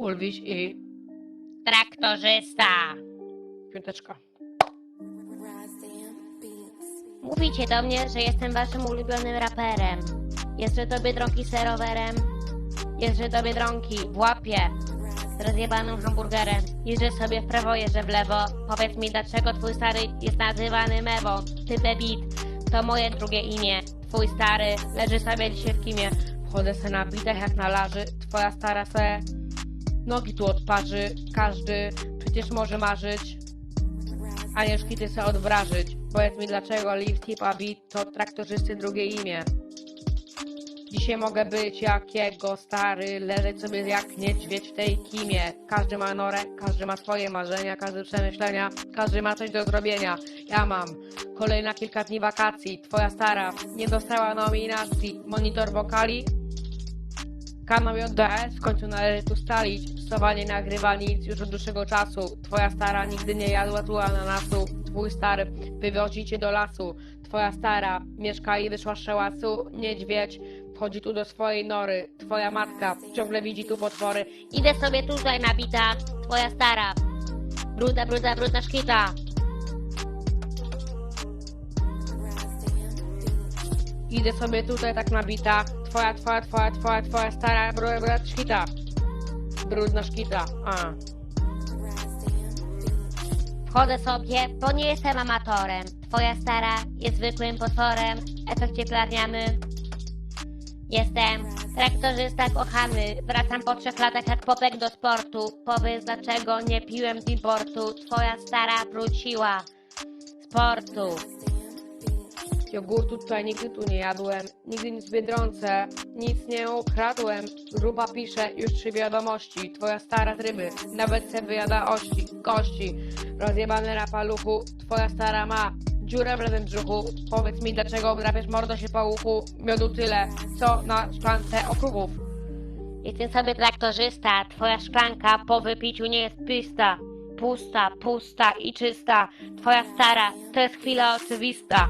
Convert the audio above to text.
Kulwiś i Traktorzysta. piąteczka. Mówicie do mnie, że jestem waszym ulubionym raperem. Jeszcze do Biedronki z rowerem. Jeszcze do Biedronki w łapie z rozjebanym hamburgerem. Jeżdżę sobie w prawo, jeżdżę w lewo. Powiedz mi, dlaczego twój stary jest nazywany Mewą? Ty Bebit, to moje drugie imię. Twój stary leży sobie dzisiaj w kimie. Chodzę se na bitach jak na laży, twoja stara se nogi tu odparzy. Każdy przecież może marzyć, a nie szkity se odwrażyć. Powiedz mi dlaczego lift hip a beat to traktorzysty drugie imię. Dzisiaj mogę być jak jego stary, leżeć sobie jak niedźwiedź w tej kimie. Każdy ma norę, każdy ma swoje marzenia, każdy przemyślenia, każdy ma coś do zrobienia. Ja mam kolejna kilka dni wakacji. Twoja stara nie dostała nominacji. Monitor wokali, Kanał JDS w końcu należy tu stalić. Sowa nie nagrywa nic już od dłuższego czasu. Twoja stara nigdy nie jadła tu ananasu. Twój stary wywozi cię do lasu. Twoja stara mieszka i wyszła z szałasu. Niedźwiedź wchodzi tu do swojej nory. Twoja matka ciągle widzi tu potwory. Idę sobie tutaj na bitach, twoja stara. Bruda, bruda, bruda szkita. Idę sobie tutaj tak na bitach. Twoja, twoja, twoja, twoja, twoja stara brudna brud, szkita. Brudna szkita. A. Wchodzę sobie, bo nie jestem amatorem. Twoja stara jest zwykłym potworem. Efekcie planiamy. Jestem traktorzysta kochany. Wracam po trzech latach jak popek do sportu. Powiedz dlaczego nie piłem z importu. Twoja stara wróciła. Sportu. Jogurtu tutaj nigdy tu nie jadłem, nigdy nic w Biedronce, nic nie ukradłem. Gruba pisze już trzy wiadomości, twoja stara z ryby, nawet se wyjada ości, kości. Rozjebany na paluchu, twoja stara ma dziurę w lewym brzuchu. Powiedz mi dlaczego drapiesz mordo się po uchu, miodu tyle, co na szklance okruchów. Jestem sobie traktorzysta. Twoja szklanka po wypiciu nie jest pysta. Pusta, pusta i czysta. Twoja stara to jest chwila oczywista.